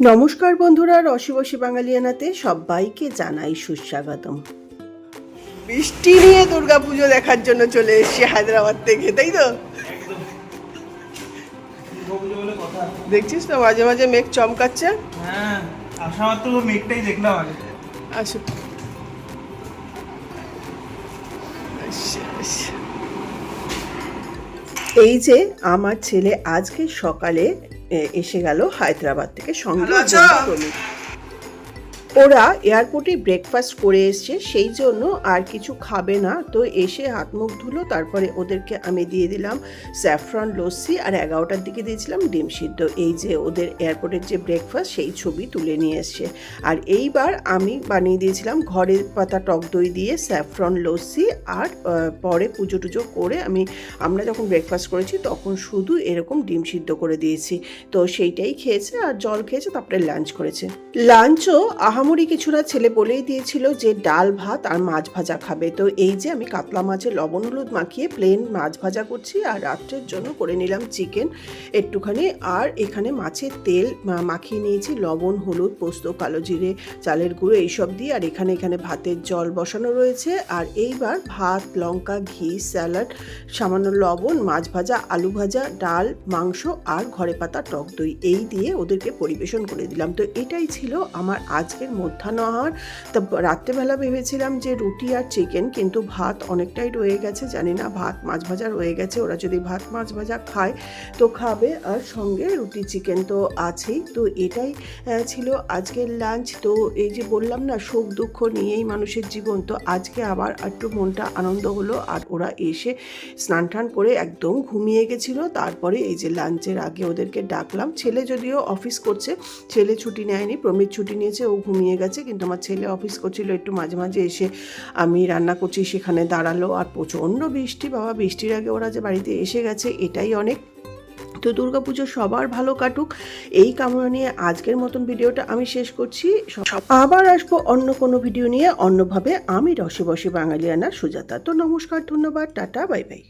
নমস্কার বন্ধুরা রসিবসী বাঙালিয়ানাতে সবাইকে জানাই সুস্বাগতম। বৃষ্টি নিয়ে দুর্গাপুজো দেখার জন্য চলে এসেছি হায়দ্রাবাদ থেকে তাই তো? দেখছিস তো মাঝে মাঝে মেঘ চমকাচ্ছে? হ্যাঁ তো মেঘটাই দেখলাম আগে। আসুক আচ্ছা। এই যে আমার ছেলে আজকে সকালে এসে গেল হায়দ্রাবাদ থেকে সঙ্গে। ওরা এয়ারপোর্টে ব্রেকফাস্ট করে এসছে, সেই জন্য আর কিছু খাবে না। তো এসে হাত মুখ ধুলো, তারপরে ওদেরকে আমি দিয়ে দিলাম স্যাফরন লস্যি আর এগারোটার দিকে দিয়েছিলাম ডিম সিদ্ধ। এই যে ওদের এয়ারপোর্টের যে ব্রেকফাস্ট সেই ছবি তুলে নিয়ে এসছে। আর এইবার আমি বানিয়ে দিয়েছিলাম ঘরের পাতা টক দই দিয়ে স্যাফরন লস্যি আর পরে পুজো টুজো করে আমি, আমরা যখন ব্রেকফাস্ট করেছি, তখন শুধু এরকম ডিম সিদ্ধ করে দিয়েছি। তো সেইটাই খেয়েছে আর জল খেয়েছে, তারপরে লাঞ্চ করেছে। লাঞ্চও আহামরি কিছু না ছেলে বলেই দিয়েছিল যে ডাল ভাত আর মাছ ভাজা খাবে। তো এই যে আমি কাতলা মাছের লবণ হলুদ মাখিয়ে প্লেন মাছ ভাজা করছি আর রাত্রের জন্য করে নিলাম চিকেন একটুখানি। আর এখানে মাছের তেল মাখিয়ে নিয়েছি লবণ, হলুদ, পোস্ত, কালো জিরে, চালের গুঁড়ো এইসব দিয়ে। আর এখানে এখানে ভাতের জল বসানো রয়েছে। আর এইবার ভাত, লঙ্কা, ঘি, স্যালাড, সামান্য লবণ, মাছ ভাজা, আলু ভাজা, ডাল, মাংস আর ঘরে পাতা টক দই এই দিয়ে ওদেরকে পরিবেশন করে দিলাম। তো এটাই ছিল আমার আজকের মধ্যাহ্ন আহার। তা রাত্রেবেলা ভেবেছিলাম যে রুটি আর চিকেন কিন্তু ভাত অনেকটাই রয়ে গেছে, জানি না ভাত মাছ ভাজা রয়ে গেছে। ওরা যদি ভাত মাছ ভাজা খায় তো খাবে আর সঙ্গে রুটি চিকেন তো আছেই। তো এটাই ছিল আজকের লাঞ্চ তো এই যে বললাম না, সুখ দুঃখ নিয়েই মানুষের জীবন। তো আজকে আবার একটু মনটা আনন্দ হলো আর ওরা এসে স্নান টান করে একদম ঘুমিয়ে গেছিল। তারপরে এই যে লাঞ্চের আগে ওদেরকে ডাকলাম। ছেলে যদিও অফিস করছে, ছেলে ছুটি নেয়নি, প্রমিত ছুটি নিয়েছে, ও ঘুমিয়ে গেছে, কিন্তু আমার ছেলে অফিস করছিল, একটু মাঝে মাঝে এসে আমি রান্না করছি, সেখানে দাঁড়াল আর প্রচণ্ড বৃষ্টি, বাবা বৃষ্টির আগে ওরা যে বাড়িতে এসে গেছে, এটাই অনেক। তো দুর্গাপুজো সবার ভালো কাটুক, এই কামনা নিয়ে আজকের মতন ভিডিওটা আমি শেষ করছি। আবার আসব অন্য কোনো ভিডিও নিয়ে। অন্যভাবে আমি রসে বসে বাঙালিয়ানা সুজাতা। তো নমস্কার, ধন্যবাদ, টাটা, বাই বাই।